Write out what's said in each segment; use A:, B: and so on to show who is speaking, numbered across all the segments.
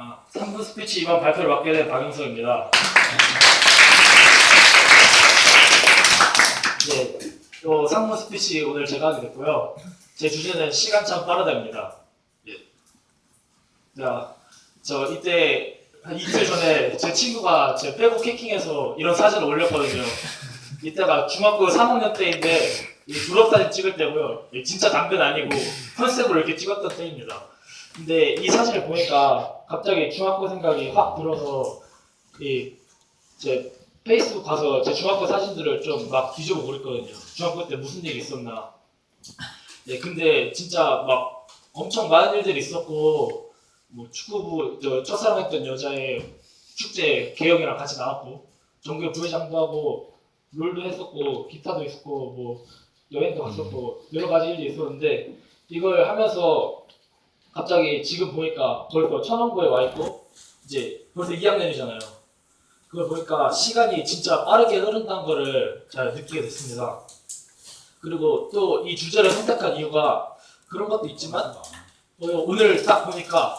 A: 아, 3분 스피치 이번 발표를 맡게 된 박영석입니다. 네, 또 3분 스피치 오늘 제가 하게 됐고요. 제 주제는 시간 참 빠르다입니다. 예. 자, 저 이때 한 이틀 전에 제 친구가 제 페북 해킹해서 이런 사진을 올렸거든요. 이때가 중학교 3학년 때인데 이 졸업 사진 찍을 때고요. 예, 진짜 담배는 아니고 컨셉으로 이렇게 찍었던 때입니다. 근데 이 사진을 보니까 갑자기 중학교 생각이 확 들어서 이 제 페이스북 가서 제 중학교 사진들을 좀 막 뒤져보고 그랬거든요. 중학교 때 무슨 일이 있었나. 네, 근데 진짜 막 엄청 많은 일들이 있었고 뭐 축구부 저 첫사랑했던 여자의 축제 개영이랑 같이 나왔고 전교 부회장도 하고 롤도 했었고 기타도 있었고 뭐 여행도 갔었고 여러 가지 일이 있었는데 이걸 하면서 갑자기 지금 보니까 벌써 천원고에 와 있고 이제 벌써 2학년이잖아요. 그걸 보니까 시간이 진짜 빠르게 흐른다는 거를 잘 느끼게 됐습니다. 그리고 또 이 주제를 선택한 이유가 그런 것도 있지만 어, 오늘 딱 보니까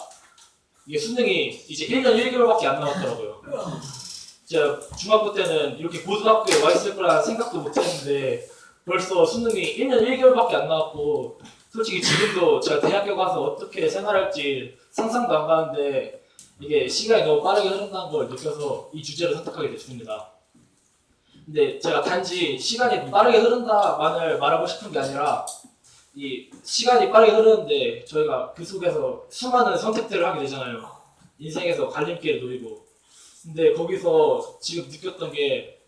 A: 이게 수능이 이제 1년 1개월밖에 안 남았더라고요. 제가 중학교 때는 이렇게 고등학교에 와 있을 거라 생각도 못 했는데 벌써 수능이 1년 1개월밖에 안 남았고 솔직히 지금도 제가 대학교 가서 어떻게 생활할지 상상도 안 가는데 이게 시간이 너무 빠르게 흐른다는 걸 느껴서 이 주제를 선택하게 됐습니다. 근데 제가 단지 시간이 빠르게 흐른다만을 말하고 싶은 게 아니라 이 시간이 빠르게 흐르는데 저희가 그 속에서 수많은 선택들을 하게 되잖아요. 인생에서 갈림길을 놓이고. 근데 거기서 지금 느꼈던 게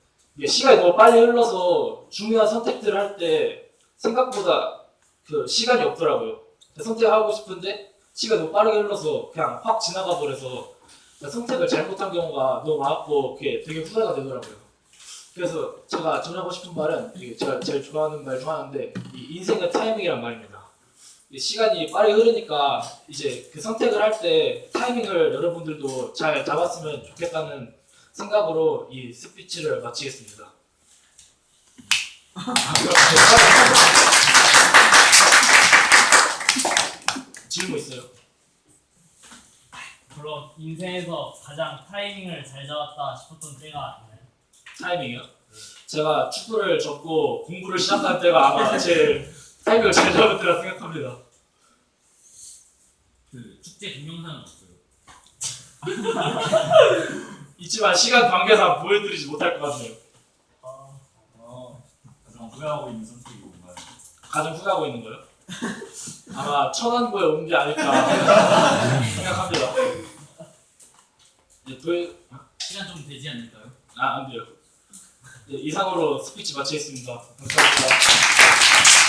A: 시간이 너무 빨리 흘러서 중요한 선택들을 할 때 생각보다 그 시간이 없더라고요. 선택하고 싶은데 시간이 너무 빠르게 흘러서 그냥 확 지나가 버려서 선택을 잘못한 경우가 너무 많았고 그게 되게 후회가 되더라고요. 그래서 제가 전하고 싶은 말은 제가 제일 좋아하는 말 중 하나인데 이 인생의 타이밍이란 말입니다. 이 시간이 빠르게 흐르니까 이제 그 선택을 할 때 타이밍을 여러분들도 잘 잡았으면 좋겠다는 생각으로 이 스피치를 마치겠습니다. 질문 있어요?
B: 물론 인생에서 가장 타이밍을 잘 잡았다 싶었던 때가 있나요?
A: 타이밍이요? 제가 축구를 접고 공부를 시작할 때가 아마 제일 타이밍을 잘 잡을 때라 생각합니다.
B: 그 축제 동영상은 없어요.
A: 있지만 시간 관계상 보여드리지 못할 것 같네요.
B: 아,
C: 어, 가장 후회하고 있는 선택이 뭔가요?
A: 가장 후회하고 있는 거요? 아마 천안고에 온 게 아닐까 생각합니다. 네, 도에
B: 시간 좀 되지 않을까요?
A: 아, 안 돼요. 네, 이상으로 스피치 마치겠습니다. 감사합니다.